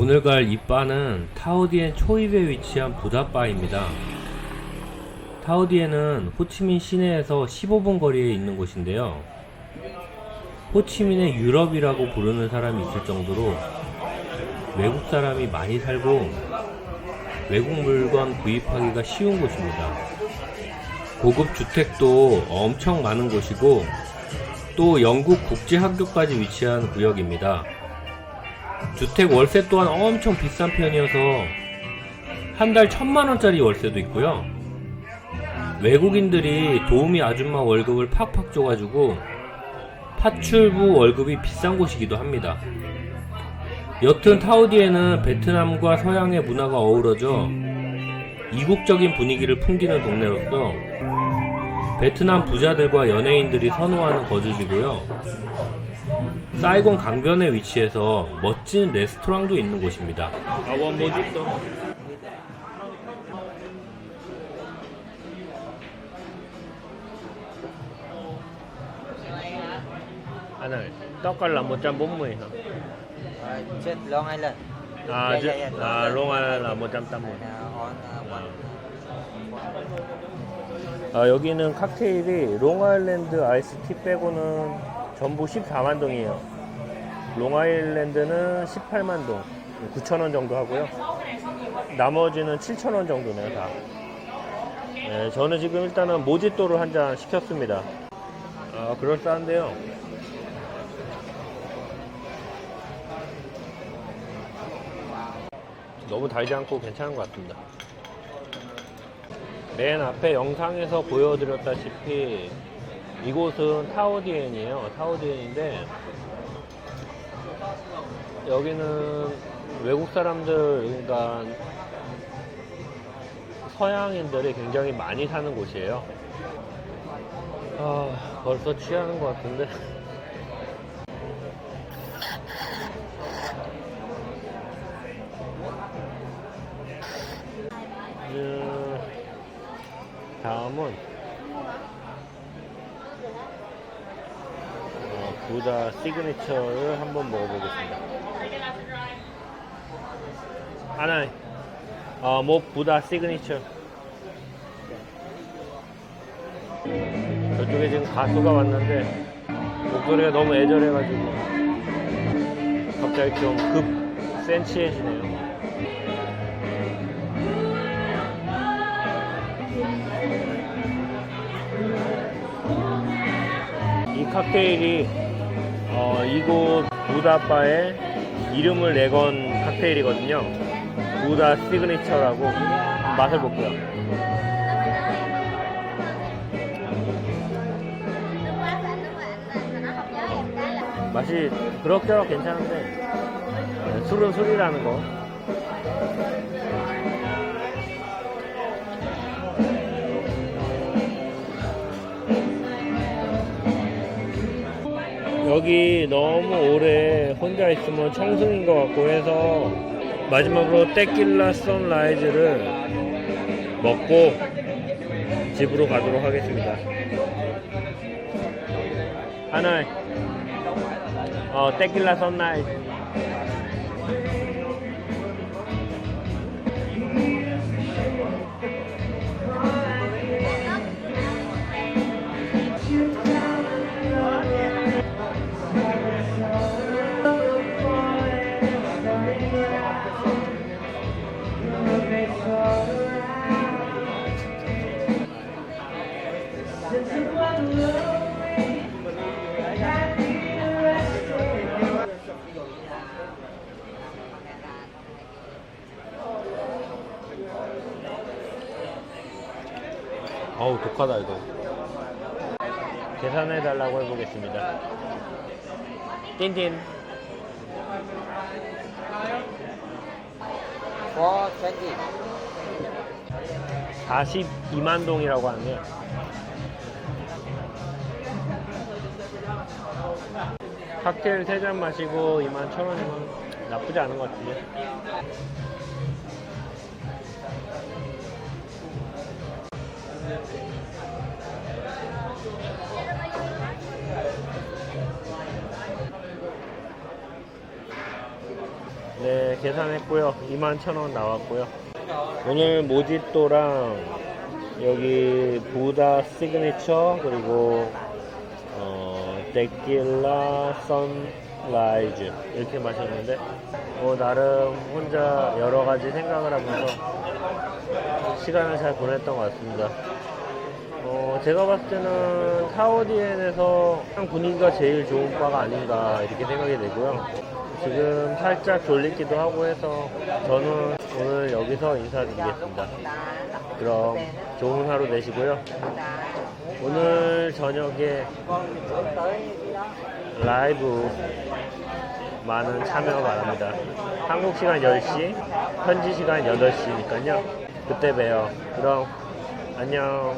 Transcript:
오늘 갈 이 바는 타오디엔 초입에 위치한 부다바입니다. 타오디엔은 호치민 시내에서 15분 거리에 있는 곳인데요. 호치민의 유럽이라고 부르는 사람이 있을 정도로 외국 사람이 많이 살고 외국 물건 구입하기가 쉬운 곳입니다. 고급 주택도 엄청 많은 곳이고 또 영국 국제학교까지 위치한 구역입니다. 주택 월세 또한 엄청 비싼 편이어서 한 달 천만 원짜리 월세도 있고요. 외국인들이 도우미 아줌마 월급을 팍팍 줘가지고 파출부 월급이 비싼 곳이기도 합니다. 여튼 타우디에는 베트남과 서양의 문화가 어우러져 이국적인 분위기를 풍기는 동네로서 베트남 부자들과 연예인들이 선호하는 거주지고요. 사이곤 강변에 위치해서 멋진 레스토랑도 있는 곳입니다. 아원 모집도. Anh ơi, tóc là 140 hả? Ờ, trên Long Island. À, Yeah, chứ- yeah, yeah, à, Long Long Island. Island là 180. And, uh, on uh, one, uh, 아, 여기는 칵테일이 롱아일랜드 아이스티 빼고는 전부 14만 동이에요. 롱아일랜드는 18만 동, 9천 원 정도 하고요. 나머지는 7천 원 정도네요, 다. 네, 저는 지금 일단은 모지또를 한 잔 시켰습니다. 아, 그럴싸한데요. 너무 달지 않고 괜찮은 것 같습니다. 맨 앞에 영상에서 보여드렸다시피 이곳은 타오디엔이에요. 타오디엔인데 여기는 외국 사람들, 그러니까 서양인들이 굉장히 많이 사는 곳이에요. 아, 벌써 취하는 것 같은데. 음, 다음은 어, 부다 시그니처를 한번 먹어보겠습니다. 하나, 어, 뭐 부다 시그니처. 저쪽에 지금 가수가 왔는데 목소리가 너무 애절해가지고 갑자기 좀 급 센치해지네요. 이 칵테일이 어, 이곳 부다바의 이름을 내건 칵테일이거든요. 부다 시그니처라고 맛을 볼게요. 맛이 그럭저럭 괜찮은데 어, 술은 술이라는 거. 여기 너무 오래 혼자 있으면 청승인 것 같고 해서 마지막으로 테킬라 선라이즈를 먹고 집으로 가도록 하겠습니다. 하나, 어, 테킬라 선라이즈. 어우 독하다 이거. 계산해 달라고 해보겠습니다. 띵띵 for 20. 42만 동이라고 하네요 칵테일 3잔 마시고 2만 1,000원이면 나쁘지 않은 것 같은데 네, 계산했고요. 21,000원 나왔고요. 오늘 모지또랑 여기 부다 시그니처 그리고 어, 데킬라 선라이즈 이렇게 마셨는데 뭐 나름 혼자 여러 가지 생각을 하면서 시간을 잘 보냈던 것 같습니다. 어, 제가 봤을 때는 타오디엔에서 분위기가 제일 좋은 바가 아닌가 이렇게 생각이 되고요. 지금 살짝 졸리기도 하고 해서 저는 오늘 여기서 인사드리겠습니다. 그럼 좋은 하루 되시고요. 오늘 저녁에 라이브 많은 참여 바랍니다. 한국 시간 10시, 현지 시간 8시니까요. 그때 봬요. 그럼 안녕.